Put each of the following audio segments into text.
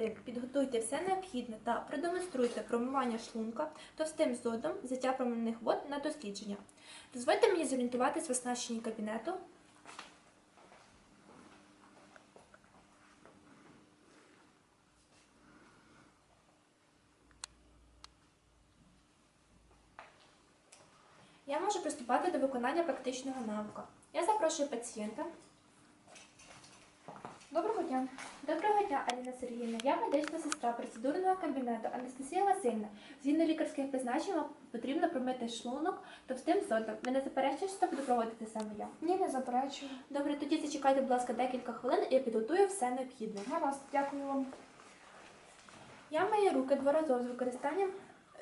1. Підготуйте все необхідне та продемонструйте промивання шлунка товстим зодом взяття промивних вод на дослідження. Дозвольте мені зорієнтуватись в оснащенні кабінету. Я можу приступати до виконання практичного навика. Я запрошую пацієнта. Доброго дня. Доброго дня, Аліна Сергіївна. Я медична сестра процедурного кабінету Анастасія Васильівна. Згідно лікарських призначень потрібно промити шлунок товстим содом. Ви не заперечуєте, що буду проводити саме я? Ні, не заперечую. Добре, тоді зачекайте, будь ласка, декілька хвилин і я підготую все необхідне. Гаразд, дякую вам. Я мию руки дворазово з використанням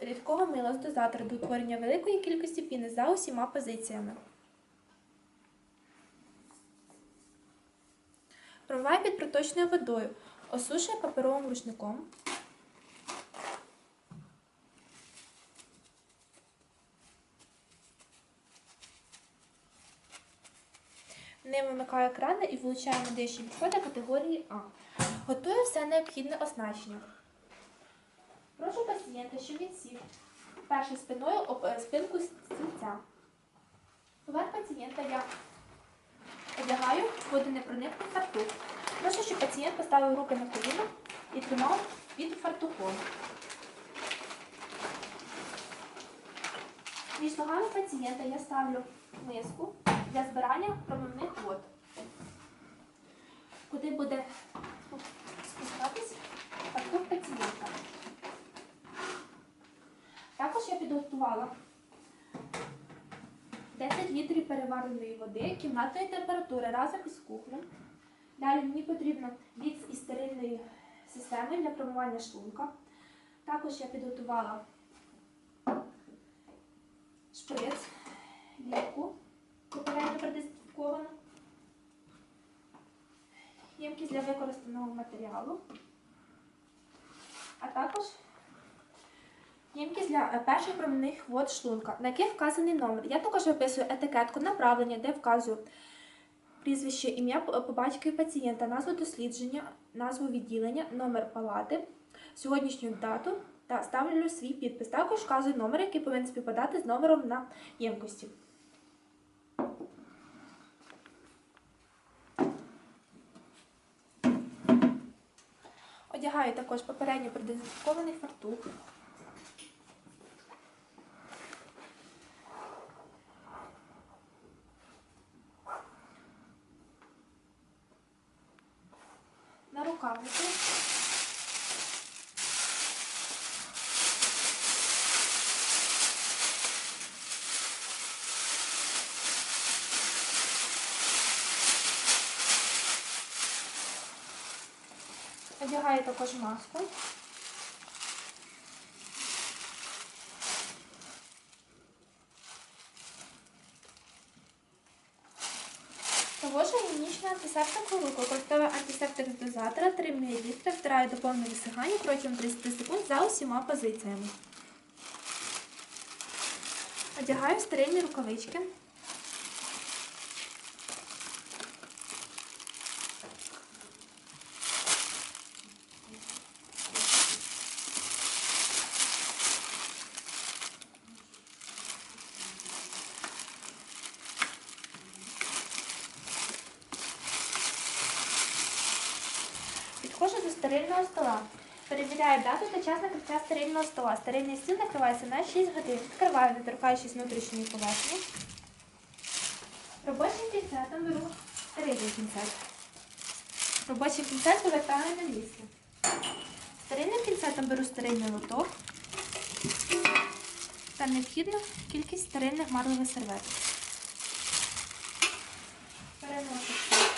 рідкого мила з дозатора до утворення великої кількості піни за усіма позиціями. Промиваю під проточною водою, осушую паперовим рушником. Ним вимикаю крани і вилучаю медичні відходи категорії А. Готую все необхідне оснащення. Прошу пацієнта, щоб він сів перше спиною об е, спинку стільця. Поверх пацієнта я одягаю водонепроникний фартух. Прошу, щоб пацієнт поставив руки на коліна і тримав під фартухом. Між ногами пацієнта я ставлю миску для збирання промивних вод, куди буде спускатись фартух пацієнта. Також я підготувала 10 літрів перевареної води кімнатної температури разом із кухнем. Далі мені потрібно віц із стерильної системи для промивання шлунка. Також я підготувала шприц, ліпку, попередньо продезінфіковану, ємкість для використаного матеріалу, а також Ємкість для е, перших промивних вод шлунка, на яких вказаний номер. Я також виписую етикетку направлення, де вказую прізвище, ім'я по батькові пацієнта, назву дослідження, назву відділення, номер палати, сьогоднішню дату та ставлю свій підпис. Також вказую номер, який повинен співпадати з номером на ємкості. Одягаю також попередньо продезінфікований фартух. на рукавиці. Одягаю також маску. Провожу гігієнічну антисептику руку. Використовую антисептик з дозатора 3 мл, втираю до повного висихання протягом 30 секунд за усіма позиціями. Одягаю стерильні рукавички. Підходжу до стерильного стола. Перевіряю дату та час накриття стерильного стола. Стерильний стіл накривається на 6 годин. Відкриваю, не торкаючись внутрішньої поверхні. Робочим пінцетом беру стерильний пінцет. Робочий пінцет повертаю на місце. Стерильним пінцетом беру стерильний лоток та необхідну кількість стерильних марлевих серветок. Переношу стіл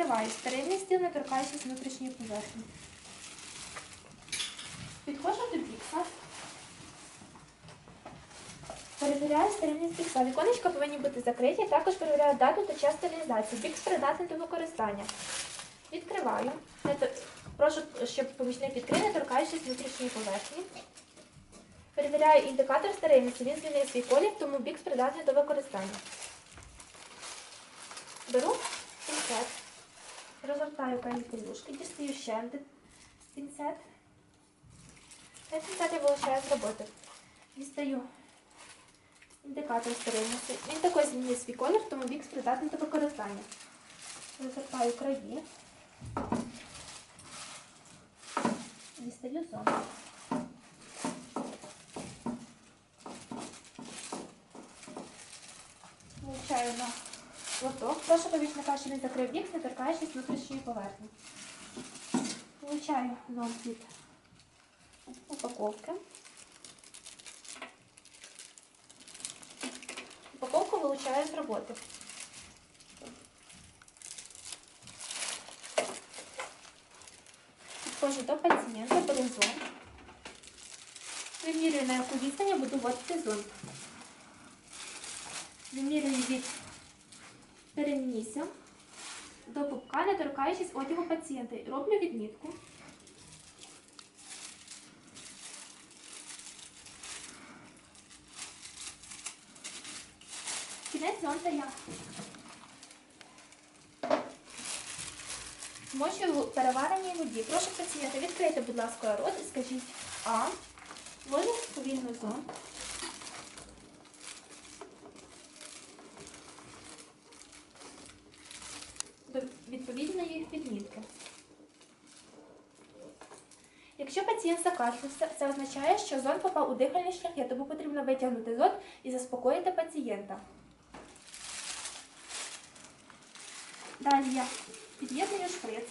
і закриваю стерильний стіл, не торкаючись внутрішньої поверхні. Підходжу до бікса. Перевіряю стерильність бікса. Віконечка повинні бути закриті. Також перевіряю дату та час стерилізації. Бікс придатний до використання. Відкриваю. Прошу, щоб помічник відкрив, не торкаючись внутрішньої поверхні. Перевіряю індикатор стерильності. Він змінив свій колір, тому бікс придатний до використання. Беру пінцет Розвертаю край дістаю ще один пінцет. Цей пінцет я вилучаю з роботи. Дістаю індикатор стерильності. Він також змінює свій колір, тому бік придатний до використання. Розвертаю краї. Дістаю зону. Вилучаю на лоток. Прошу помічника, щоб він закрив бікс, не торкаючись внутрішньої поверхні. Вилучаю зон від упаковки. Упаковку вилучаю з роботи. Підходжу до пацієнта, беру зон. Вимірюю, на яку відстань буду вводити зон. Вимірюю від перенісся до пупка, не торкаючись одягу пацієнта. Роблю відмітку. Кінець зонта я. Змочую в перевареній воді. Прошу пацієнта, відкрийте, будь ласка, рот і скажіть А. Вводю повільно зон. До відповідної відмітки. Якщо пацієнт закашлявся, це означає, що зон попав у дихальні шляхи, тому потрібно витягнути зон і заспокоїти пацієнта. Далі я під'єдную шприц.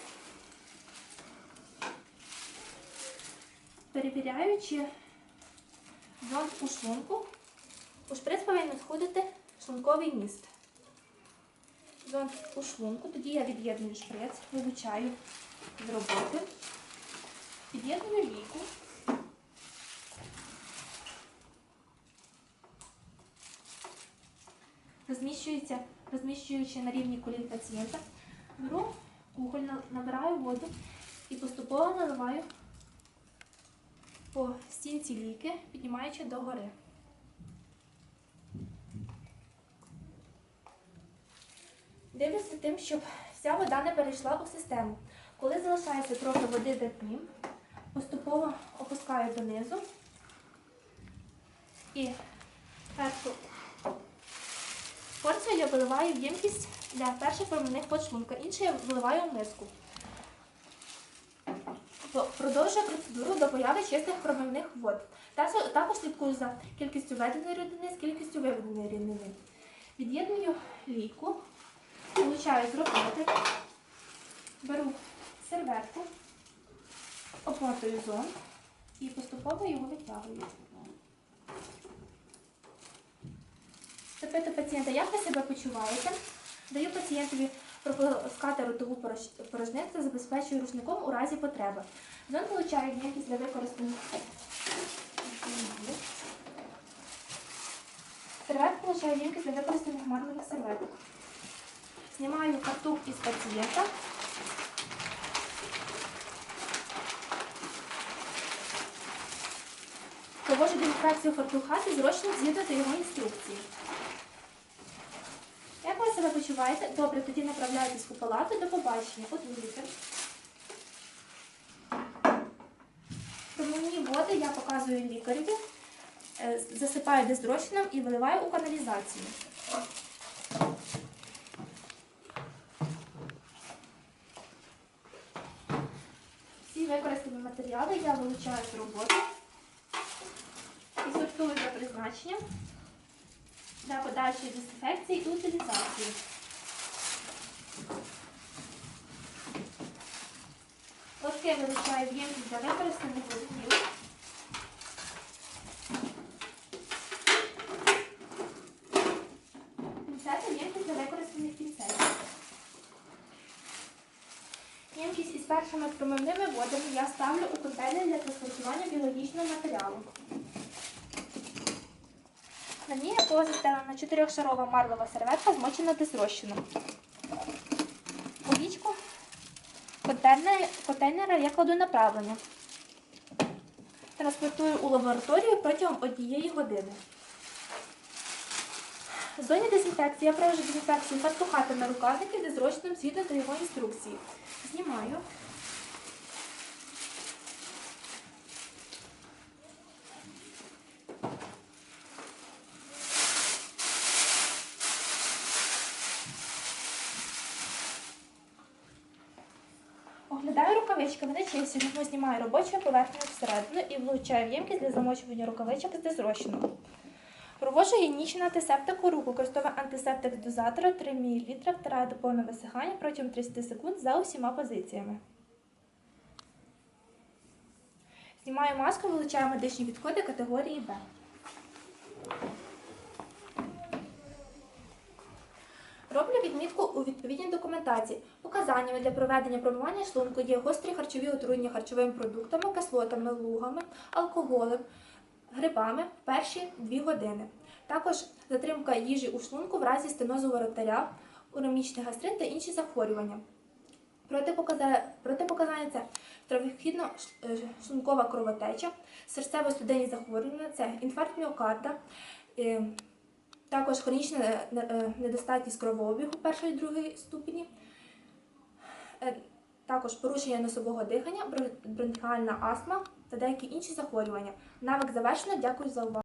Перевіряю, чи зонд у шлунку. У шприц повинен сходити шлунковий міст. Зонд у шлунку, тоді я від'єдную шприц, вилучаю з роботи, під'єдную ліку. Розміщується, розміщуючи на рівні колін пацієнта, беру кухоль, набираю воду і поступово наливаю по стінці ліки, піднімаючи догори. Дивлюся тим, щоб вся вода не перейшла у систему. Коли залишається трохи води до дні, поступово опускаю донизу і першу порцію я виливаю в ємкість для перших промивних вод шлунка, іншу я виливаю в миску. Продовжую процедуру до появи чистих промивних вод. Також слідкую за кількістю введеної рідини з кількістю виведеної рідини. Від'єдную ліку, вилучаю з роботи, беру серветку, обмотую зон і поступово його витягую. Запитую пацієнта, як ви себе почуваєте? Даю пацієнтові пропускати ротову та забезпечую рушником у разі потреби. Зон вилучає якість для використання. Серветку вилучаю ємкість для використання хмарних серветок. Знімаю картух із пацієнта. Проводжу демонстрацію фартуха і зрощено згідно його інструкції. Як ви себе почуваєте? Добре, тоді направляйтесь у палату. До побачення. От лікар. Промивні води я показую лікареві, е, засипаю дездрочином і виливаю у каналізацію. Матеріали я вилучаю з роботи і сортую за призначенням для подальшої дезінфекції і утилізації. Лотки вилучаю в для використаних водів. Пінцети в ємкість для використаних пінцетів. Ємкість промивними водами я ставлю у контейнер для транспортування біологічного матеріалу. На ній була застелена чотирьохшарова марлова серветка, змочена дезрозчином. У вічку контейнера, я кладу направлення. Транспортую у лабораторію протягом однієї години. В зоні дезінфекції я провожу дезінфекцію рукавники зі зрощеним згідно до його інструкції. Знімаю. Рукавички, вони чисті, тому знімаю робочу поверхню всередину і влучаю в ємкість для замочування рукавичок з дезрощеного. Проводжу гігієнічну антисептику руку, використовую антисептик з дозатора 3 мл, втираю до повного висихання протягом 30 секунд за усіма позиціями. Знімаю маску, вилучаю медичні відходи категорії Б. Роблю відмітку у відповідній документації. Показаннями для проведення пробування шлунку є гострі харчові отруєння харчовими продуктами, кислотами, лугами, алкоголем, грибами в перші 2 години. Також затримка їжі у шлунку в разі стенозу воротаря, уремічний гастрит та інші захворювання. Протипоказа- Протипоказання це травохідно-шлункова кровотеча, серцево-судинні захворювання, це інфаркт міокарда, е, також хронічна е, е, недостатність кровообігу першої і другої ступені, е, також порушення носового дихання, бро- бронхіальна астма та деякі інші захворювання. Навик завершено. Дякую за увагу.